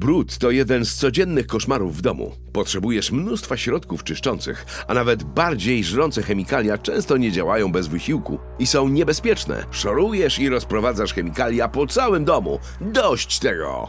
Brud to jeden z codziennych koszmarów w domu. Potrzebujesz mnóstwa środków czyszczących, a nawet bardziej żrące chemikalia często nie działają bez wysiłku i są niebezpieczne. Szorujesz i rozprowadzasz chemikalia po całym domu. Dość tego!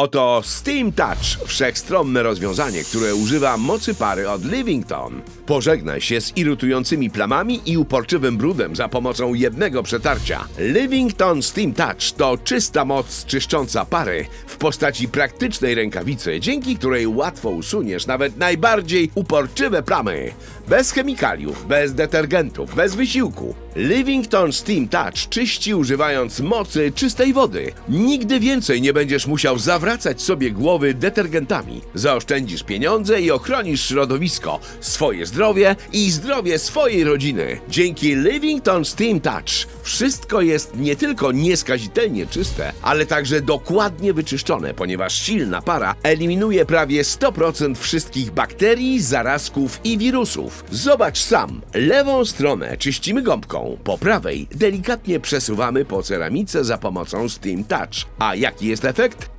Oto Steam Touch, wszechstronne rozwiązanie, które używa mocy pary od Livington. Pożegnaj się z irytującymi plamami i uporczywym brudem za pomocą jednego przetarcia. Livington Steam Touch to czysta moc czyszcząca pary w postaci praktycznej rękawicy, dzięki której łatwo usuniesz nawet najbardziej uporczywe plamy. Bez chemikaliów, bez detergentów, bez wysiłku. Livington Steam Touch czyści używając mocy czystej wody. Nigdy więcej nie będziesz musiał zawracać sobie głowy detergentami. Zaoszczędzisz pieniądze i ochronisz środowisko, swoje zdrowie i zdrowie swojej rodziny. Dzięki Livington Steam Touch wszystko jest nie tylko nieskazitelnie czyste, ale także dokładnie wyczyszczone, ponieważ silna para eliminuje prawie 100% wszystkich bakterii, zarazków i wirusów. Zobacz sam. Lewą stronę czyścimy gąbką, po prawej delikatnie przesuwamy po ceramice za pomocą Steam Touch. A jaki jest efekt?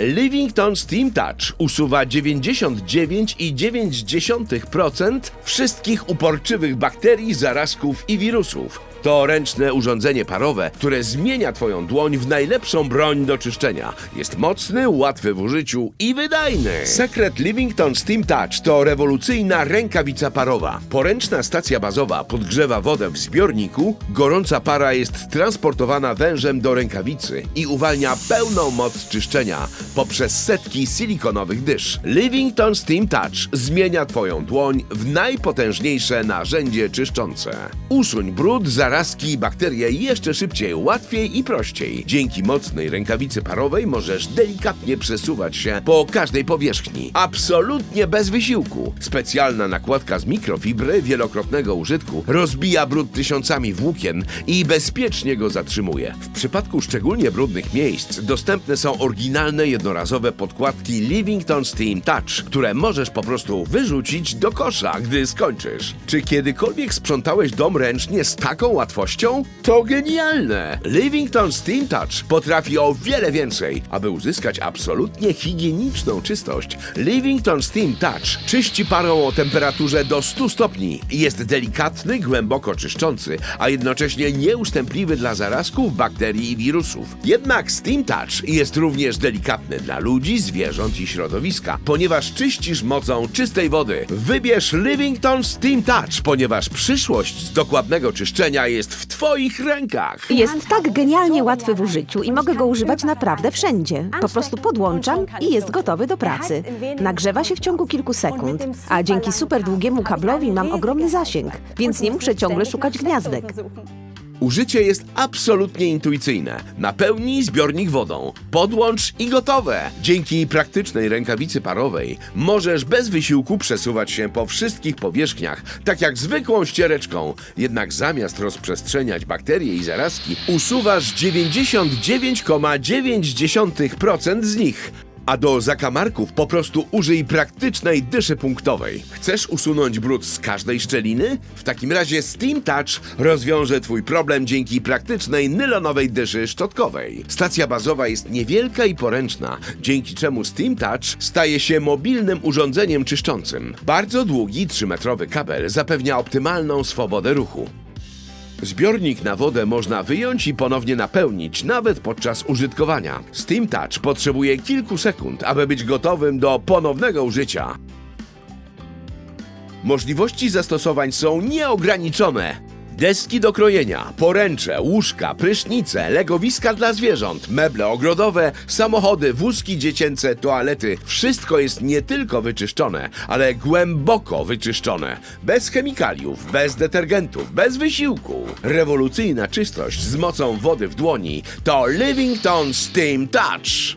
Livington Steam Touch usuwa 99,9% wszystkich uporczywych bakterii, zarazków i wirusów. To ręczne urządzenie parowe, które zmienia Twoją dłoń w najlepszą broń do czyszczenia. Jest mocny, łatwy w użyciu i wydajny. Sekret Livington Steam Touch to rewolucyjna rękawica parowa. Poręczna stacja bazowa podgrzewa wodę w zbiorniku, gorąca para jest transportowana wężem do rękawicy i uwalnia pełną moc czyszczenia poprzez setki silikonowych dysz. Livington Steam Touch zmienia Twoją dłoń w najpotężniejsze narzędzie czyszczące. Usuń brud, zarazki i bakterie jeszcze szybciej, łatwiej i prościej. Dzięki mocnej rękawicy parowej możesz delikatnie przesuwać się po każdej powierzchni. Absolutnie bez wysiłku. Specjalna nakładka z mikrofibry wielokrotnego użytku rozbija brud tysiącami włókien i bezpiecznie go zatrzymuje. W przypadku szczególnie brudnych miejsc dostępne są oryginalne jednorazowe podkładki Livington Steam Touch, które możesz po prostu wyrzucić do kosza, gdy skończysz. Czy kiedykolwiek sprzątałeś dom ręcznie z taką łatwością? To genialne! Livington Steam Touch potrafi o wiele więcej. Aby uzyskać absolutnie higieniczną czystość, Livington Steam Touch czyści parą o temperaturze do 100 stopni. Jest delikatny, głęboko czyszczący, a jednocześnie nieustępliwy dla zarazków, bakterii i wirusów. Jednak Steam Touch jest również delikatny dla ludzi, zwierząt i środowiska, ponieważ czyścisz mocą czystej wody. Wybierz Livington Steam Touch, ponieważ przyszłość z dokładnego czyszczenia jest w Twoich rękach. Jest tak genialnie łatwy w użyciu i mogę go używać naprawdę wszędzie. Po prostu podłączam i jest gotowy do pracy. Nagrzewa się w ciągu kilku sekund, a dzięki super długiemu kablowi mam ogromny zasięg, więc nie muszę ciągle szukać gniazdek. Użycie jest absolutnie intuicyjne. Napełnij zbiornik wodą, podłącz i gotowe. Dzięki praktycznej rękawicy parowej możesz bez wysiłku przesuwać się po wszystkich powierzchniach, tak jak zwykłą ściereczką. Jednak zamiast rozprzestrzeniać bakterie i zarazki, usuwasz 99,9% z nich. A do zakamarków po prostu użyj praktycznej dyszy punktowej. Chcesz usunąć brud z każdej szczeliny? W takim razie Steam Touch rozwiąże Twój problem dzięki praktycznej nylonowej dyszy szczotkowej. Stacja bazowa jest niewielka i poręczna, dzięki czemu Steam Touch staje się mobilnym urządzeniem czyszczącym. Bardzo długi 3-metrowy kabel zapewnia optymalną swobodę ruchu. Zbiornik na wodę można wyjąć i ponownie napełnić, nawet podczas użytkowania. Steam Touch potrzebuje kilku sekund, aby być gotowym do ponownego użycia. Możliwości zastosowań są nieograniczone. Deski do krojenia, poręcze, łóżka, prysznice, legowiska dla zwierząt, meble ogrodowe, samochody, wózki dziecięce, toalety. Wszystko jest nie tylko wyczyszczone, ale głęboko wyczyszczone. Bez chemikaliów, bez detergentów, bez wysiłku. Rewolucyjna czystość z mocą wody w dłoni to Livington Steam Touch.